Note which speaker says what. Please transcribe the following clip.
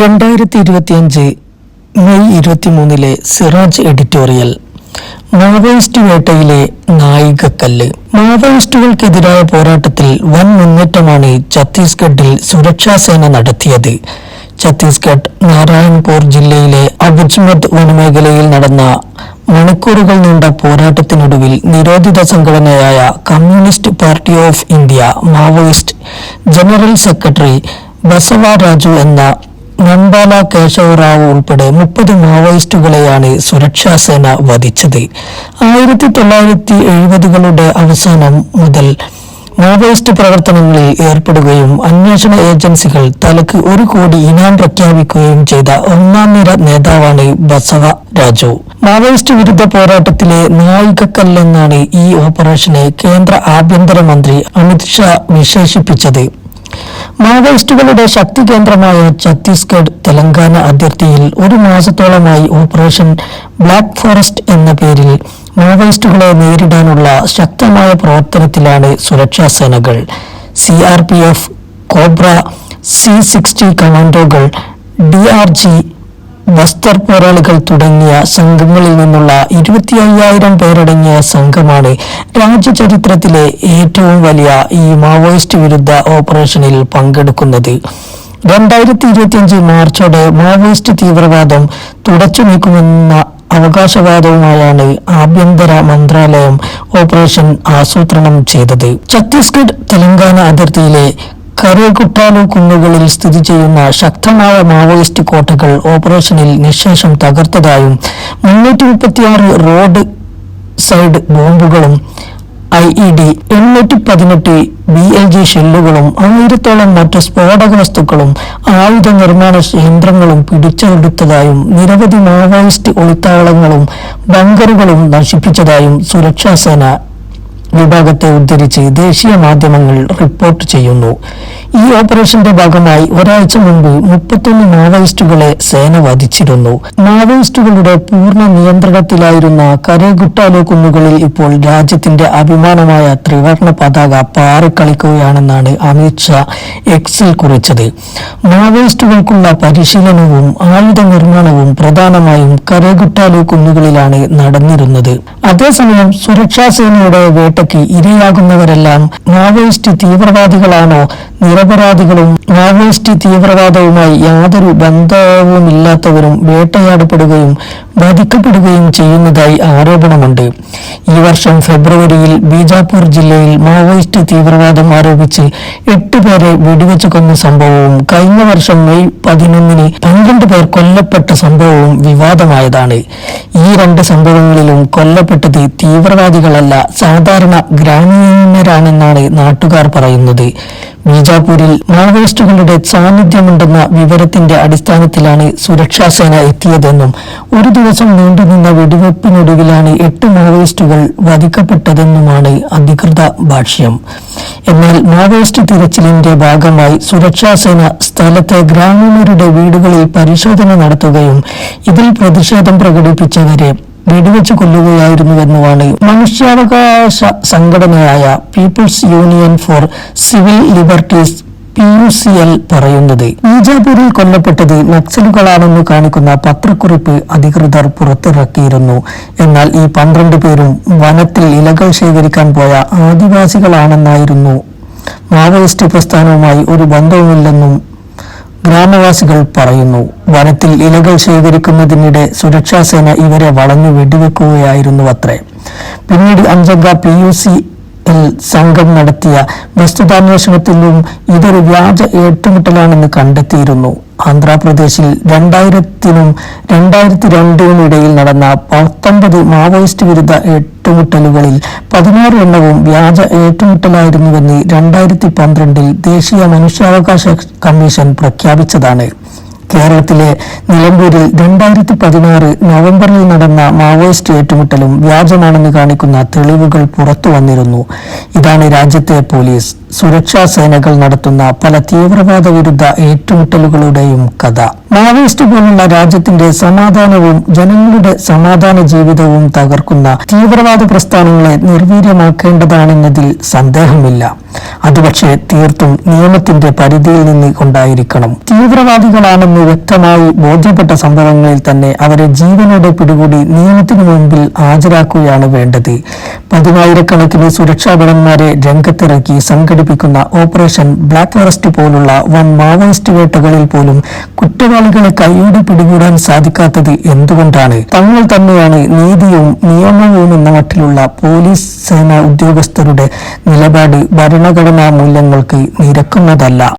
Speaker 1: രണ്ടായിരത്തി ഇരുപത്തിയഞ്ച് മെയ് ഇരുപത്തിമൂന്നിലെ സിറാജ് എഡിറ്റോറിയൽ മാവോയിസ്റ്റ് വേട്ടയിലെ നായികക്കല്ല്. മാവോയിസ്റ്റുകൾക്കെതിരായ പോരാട്ടത്തിൽ വൻ മുന്നേറ്റമാണ് ഛത്തീസ്ഗഡിൽ സുരക്ഷാസേന നടത്തിയത്. ഛത്തീസ്ഗഡ് നാരായൺപൂർ ജില്ലയിലെ അബുജ്മത് വനമേഖലയിൽ നടന്ന മണിക്കൂറുകൾ നീണ്ട പോരാട്ടത്തിനൊടുവിൽ നിരോധിത സംഘടനയായ communist party of India Maoist general secretary Basava Raju എന്ന നമ്പാല കേശവറാവു ഉൾപ്പെടെ മുപ്പത് മാവോയിസ്റ്റുകളെയാണ് സുരക്ഷാ സേന വധിച്ചത്. ആയിരത്തി തൊള്ളായിരത്തി എഴുപതുകളുടെ അവസാനം മുതൽ മാവോയിസ്റ്റ് പ്രവർത്തനങ്ങളിൽ ഏർപ്പെടുകയും അന്വേഷണ ഏജൻസികൾ തലക്ക് ഒരു കോടി ഇനാം പ്രഖ്യാപിക്കുകയും ചെയ്ത ഒന്നാം നിര നേതാവാണ് ബസവ രാജു. മാവോയിസ്റ്റ് വിരുദ്ധ പോരാട്ടത്തിലെ നായികക്കല്ലെന്നാണ് ഈ ഓപ്പറേഷനെ കേന്ദ്ര ആഭ്യന്തരമന്ത്രി അമിത് ഷാ വിശേഷിപ്പിച്ചത്. മാവോയിസ്റ്റുകളുടെ ശക്തി കേന്ദ്രമായ ഛത്തീസ്ഗഡ് തെലങ്കാന അതിർത്തിയിൽ ഒരു മാസത്തോളമായി ഓപ്പറേഷൻ ബ്ലാക്ക് ഫോറസ്റ്റ് എന്ന പേരിൽ മാവോയിസ്റ്റുകളെ നേരിടാനുള്ള ശക്തമായ പ്രവർത്തനത്തിലാണ് സുരക്ഷാ സേനകൾ C R P F cobra C sixty കമാൻഡോകൾ D R G Bastar പോരാളികൾ തുടങ്ങിയ സംഘങ്ങളിൽ നിന്നുള്ള ഇരുപത്തി അയ്യായിരം പേരടങ്ങിയ സംഘമാണ് രാജ്യചരിത്രത്തിലെ ഏറ്റവും വലിയ ഈ മാവോയിസ്റ്റ് വിരുദ്ധ ഓപ്പറേഷനിൽ പങ്കെടുക്കുന്നത്. രണ്ടായിരത്തി ഇരുപത്തിയഞ്ച് മാർച്ചോടെ മാവോയിസ്റ്റ് തീവ്രവാദം തുടച്ചു നീക്കുമെന്ന അവകാശവാദവുമായാണ് ആഭ്യന്തര മന്ത്രാലയം ഓപ്പറേഷൻ ആസൂത്രണം ചെയ്തത്. ഛത്തീസ്ഗഡ് തെലങ്കാന അതിർത്തിയിലെ കരേകുട്ടാലു കുന്നുകളിൽ സ്ഥിതി ചെയ്യുന്ന ശക്തമായ മാവോയിസ്റ്റ് കോട്ടകൾ ഓപ്പറേഷനിൽ നിശേഷം തകർത്തതായും മുന്നൂറ്റി മുപ്പത്തിയാറ് റോഡ് സൈഡ് ബോംബുകളും ഐ ഇ ഡി എണ്ണൂറ്റി പതിനെട്ട് ബി എൽ ജി ഷെല്ലുകളും ആയിരത്തോളം മറ്റ് സ്ഫോടക വസ്തുക്കളും ആയുധ നിർമ്മാണ യന്ത്രങ്ങളും പിടിച്ചെടുത്തതായും നിരവധി മാവോയിസ്റ്റ് ഒളിത്താവളങ്ങളും ബങ്കറുകളും നശിപ്പിച്ചതായും സുരക്ഷാ സേന വിഭാഗത്തെ ഉദ്ധരിച്ച് ദേശീയ മാധ്യമങ്ങൾ റിപ്പോർട്ട് ചെയ്യുന്നു. ഈ ഓപ്പറേഷന്റെ ഭാഗമായി ഒരാഴ്ച മുമ്പ് മുപ്പത്തൊന്ന് മാവോയിസ്റ്റുകളെ സേന വധിച്ചിരുന്നു. മാവോയിസ്റ്റുകളുടെ പൂർണ നിയന്ത്രണത്തിലായിരുന്ന കരേഗുട്ടാലോ കുന്നുകളിൽ ഇപ്പോൾ രാജ്യത്തിന്റെ അഭിമാനമായ ത്രിവർണ പതാക പാറിക്കളിക്കുകയാണെന്നാണ് അമിത് ഷാ എക്സിൽ കുറിച്ചത്. മാവോയിസ്റ്റുകൾക്കുള്ള പരിശീലനവും ആയുധ നിർമ്മാണവും പ്രധാനമായും കരേഗുട്ടാലോ കുന്നുകളിലാണ് നടന്നിരുന്നത്. അതേസമയം സുരക്ഷാ സേനയുടെ വേട്ടയ്ക്ക് ഇരയാകുന്നവരെല്ലാം മാവോയിസ്റ്റ് തീവ്രവാദികളാണോ? നിരപരാധികളും മാവോയിസ്റ്റ് തീവ്രവാദവുമായി യാതൊരു ബന്ധവുമില്ലാത്തവരും വേട്ടയാടപ്പെടുകയും വധിക്കപ്പെടുകയും ചെയ്യുന്നതായി ആരോപണമുണ്ട്. ഈ വർഷം ഫെബ്രുവരിയിൽ ബീജാപൂർ ജില്ലയിൽ മാവോയിസ്റ്റ് തീവ്രവാദം ആരോപിച്ച് എട്ട് പേരെ വെടിവെച്ച് കൊന്ന സംഭവവും കഴിഞ്ഞ വർഷം മെയ് പതിനൊന്നിന് പന്ത്രണ്ട് പേർ കൊല്ലപ്പെട്ട സംഭവവും വിവാദമായതാണ്. ഈ രണ്ട് സംഭവങ്ങളിലും കൊല്ലപ്പെട്ടത് തീവ്രവാദികളല്ല സാധാരണ ഗ്രാമീണരാണെന്നാണ് നാട്ടുകാർ പറയുന്നത്. ബീജാപൂരിൽ മാവോയിസ്റ്റുകളുടെ സാന്നിധ്യമുണ്ടെന്ന വിവരത്തിന്റെ അടിസ്ഥാനത്തിലാണ് സുരക്ഷാ സേന എത്തിയതെന്നും ഒരു ദിവസം നീണ്ടുനിന്ന വെടിവെപ്പിനൊടുവിലാണ് എട്ട് മാവോയിസ്റ്റുകൾ വധിക്കപ്പെട്ടതെന്നുമാണ് അധികൃത ഭാഷ്യം. എന്നാൽ മാവോയിസ്റ്റ് തിരച്ചിലിന്റെ ഭാഗമായി സുരക്ഷാ സേന സ്ഥലത്തെ ഗ്രാമീണരുടെ വീടുകളിൽ പരിശോധന നടത്തുകയും ഇതിൽ പ്രതിഷേധം പ്രകടിപ്പിച്ചവരെ വെടിവെച്ച് കൊല്ലുകയായിരുന്നുവെന്നുമാണ് മനുഷ്യാവകാശ സംഘടനയായ People's Union for Civil Liberties P U C L പറയുന്നത് ബീജാപൂരിൽ കൊല്ലപ്പെട്ടത് നക്സലുകളാണെന്ന് കാണിക്കുന്ന പത്രക്കുറിപ്പ് അധികൃതർ പുറത്തിറക്കിയിരുന്നു. എന്നാൽ ഈ പന്ത്രണ്ട് പേരും വനത്തിൽ ഇലകൾ ശേഖരിക്കാൻ പോയ ആദിവാസികളാണെന്നായിരുന്നു. മാവോയിസ്റ്റ് പ്രസ്ഥാനവുമായി ഒരു ബന്ധവുമില്ലെന്നും ഗ്രാമവാസികൾ പറയുന്നു വനത്തിൽ ഇലകൾ ശേഖരിക്കുന്നതിനിടെ സുരക്ഷാ സേന ഇവരെ വളഞ്ഞു വെടിവെക്കുകയായിരുന്നു അത്രേ പിന്നീട് അഞ്ചംഗ പി യു സി സംഘം നടത്തിയ വസ്തുതാന്വേഷണത്തിലും ഇതൊരു വ്യാജ ഏറ്റുമുട്ടലാണെന്ന് കണ്ടെത്തിയിരുന്നു. ആന്ധ്രാപ്രദേശിൽ രണ്ടായിരത്തിനും രണ്ടായിരത്തി രണ്ടിനും ഇടയിൽ നടന്ന പത്തൊമ്പത് മാവോയിസ്റ്റ് വിരുദ്ധ ഏറ്റുമുട്ടലുകളിൽ പതിനാറ് എണ്ണവും വ്യാജ ഏറ്റുമുട്ടലായിരുന്നുവെന്ന് രണ്ടായിരത്തി പന്ത്രണ്ടിൽ ദേശീയ മനുഷ്യാവകാശ കമ്മീഷൻ പ്രഖ്യാപിച്ചതാണ്. കേരളത്തിലെ നിലമ്പൂരിൽ രണ്ടായിരത്തി പതിനാറ് നവംബറിൽ നടന്ന മാവോയിസ്റ്റ് ഏറ്റുമുട്ടലും വ്യാജമാണെന്ന് കാണിക്കുന്ന തെളിവുകൾ പുറത്തു വന്നിരുന്നു. ഇതാണ് രാജ്യത്തെ പോലീസ്. സുരക്ഷാ സേനകൾ നടത്തുന്ന പല തീവ്രവാദ വിരുദ്ധ ഏറ്റുമുട്ടലുകളുടെയും കഥ. മാവോയിസ്റ്റ് പോലുള്ള രാജ്യത്തിന്റെ സമാധാനവും ജനങ്ങളുടെ സമാധാന ജീവിതവും തകർക്കുന്ന തീവ്രവാദ പ്രസ്ഥാനങ്ങളെ നിർവീര്യമാക്കേണ്ടതാണെന്നതിൽ സന്ദേഹമില്ല. അത് പക്ഷേ തീർത്തും നിയമത്തിന്റെ പരിധിയിൽ നിന്ന് കൊണ്ടായിരിക്കണം. തീവ്രവാദികളാണെന്ന് എന്ന് വ്യക്തമായി ബോധ്യപ്പെട്ട സംഭവങ്ങളിൽ തന്നെ അവരെ ജീവനോടെ പിടികൂടി നിയമത്തിനു മുമ്പിൽ ഹാജരാക്കുകയാണ് വേണ്ടത്. പതിനായിരക്കണക്കിന് സുരക്ഷാഭടന്മാരെ രംഗത്തിറക്കി സംഘടിപ്പിക്കുന്ന ഓപ്പറേഷൻ ബ്ലാക്ക് ഫോറസ്റ്റ് പോലുള്ള വൻ മാവോയിസ്റ്റ് വേട്ടകളിൽ പോലും കുറ്റവാളികളെ കൈയോടെ പിടികൂടാൻ സാധിക്കാത്തത് എന്തുകൊണ്ടാണ്? തങ്ങൾ തന്നെയാണ് നീതിയും നിയമവും എന്ന മട്ടിലുള്ള പോലീസ് സേനാ ഉദ്യോഗസ്ഥരുടെ നിലപാട് ഭരണഘടനാ മൂല്യങ്ങൾക്ക് നിരക്കുന്നതല്ല.